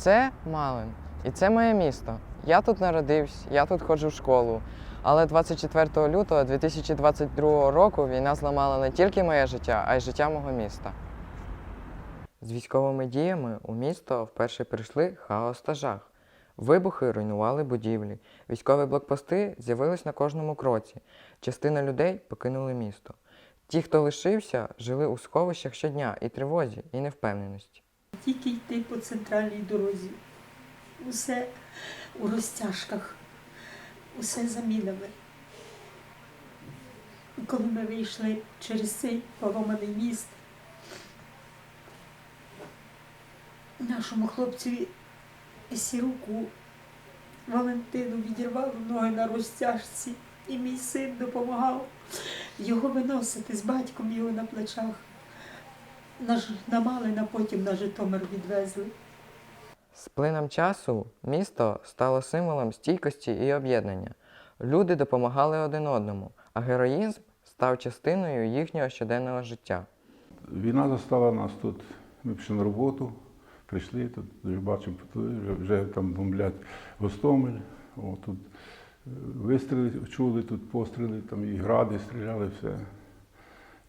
Це Малин. І це моє місто. Я тут народився, я тут ходжу в школу. Але 24 лютого 2022 року війна зламала не тільки моє життя, а й життя мого міста. З військовими діями у місто вперше прийшли хаос та жах. Вибухи руйнували будівлі. Військові блокпости з'явились на кожному кроці. Частина людей покинули місто. Ті, хто лишився, жили у сховищах щодня і тривозі, і невпевненості. Тільки йти по центральній дорозі. Усе у розтяжках, усе за мінами. Коли ми вийшли через цей поломаний міст, нашому хлопцеві сіруку Валентину відірвало ноги на розтяжці, і мій син допомагав його виносити з батьком його на плечах. На, Малина потім на Житомир відвезли. З плином часу місто стало символом стійкості і об'єднання. Люди допомагали один одному, а героїзм став частиною їхнього щоденного життя. Війна застала нас тут. Ми пішли на роботу, прийшли тут, вже бачимо, вже, вже там бомблять Гостомель. О, тут е, вистріли чули, тут постріли, там і гради стріляли, все.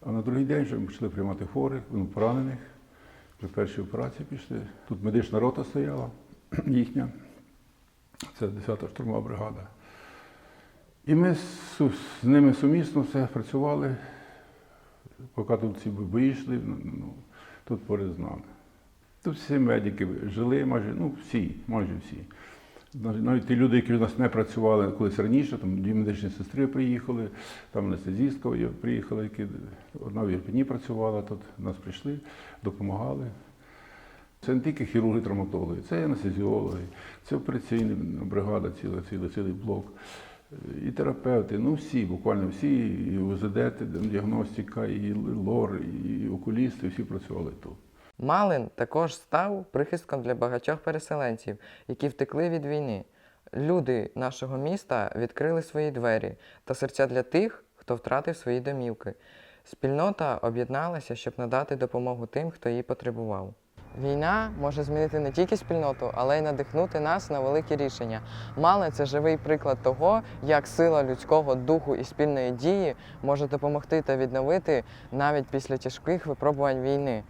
А на другий день вже ми почали приймати хворих, ну, поранених. Вже перші операції пішли. Тут медична рота стояла їхня. Це 10-та штурмова бригада. І ми з, ними сумісно все працювали поки тут ці бої йшли, ну, ну, тут поряд з нами. Тут всі медики жили, майже, ну всі, майже всі. Навіть ті люди, які у нас не працювали колись раніше, там дві медичні сестри приїхали, там анестезістка є, приїхали, які одна в Ірпені працювала, тут нас прийшли, допомагали. Це не тільки хірурги, травматологи, це анестезіологи, це операційна бригада, ціла, цілий, цілий блок, і терапевти, ну всі, буквально всі, і УЗД, діагностика, і лор, і окулісти, всі працювали тут. Малин також став прихистком для багатьох переселенців, які втекли від війни. Люди нашого міста відкрили свої двері та серця для тих, хто втратив свої домівки. Спільнота об'єдналася, щоб надати допомогу тим, хто її потребував. Війна може змінити не тільки спільноту, але й надихнути нас на великі рішення. Малин – це живий приклад того, як сила людського духу і спільної дії може допомогти та відновити навіть після тяжких випробувань війни.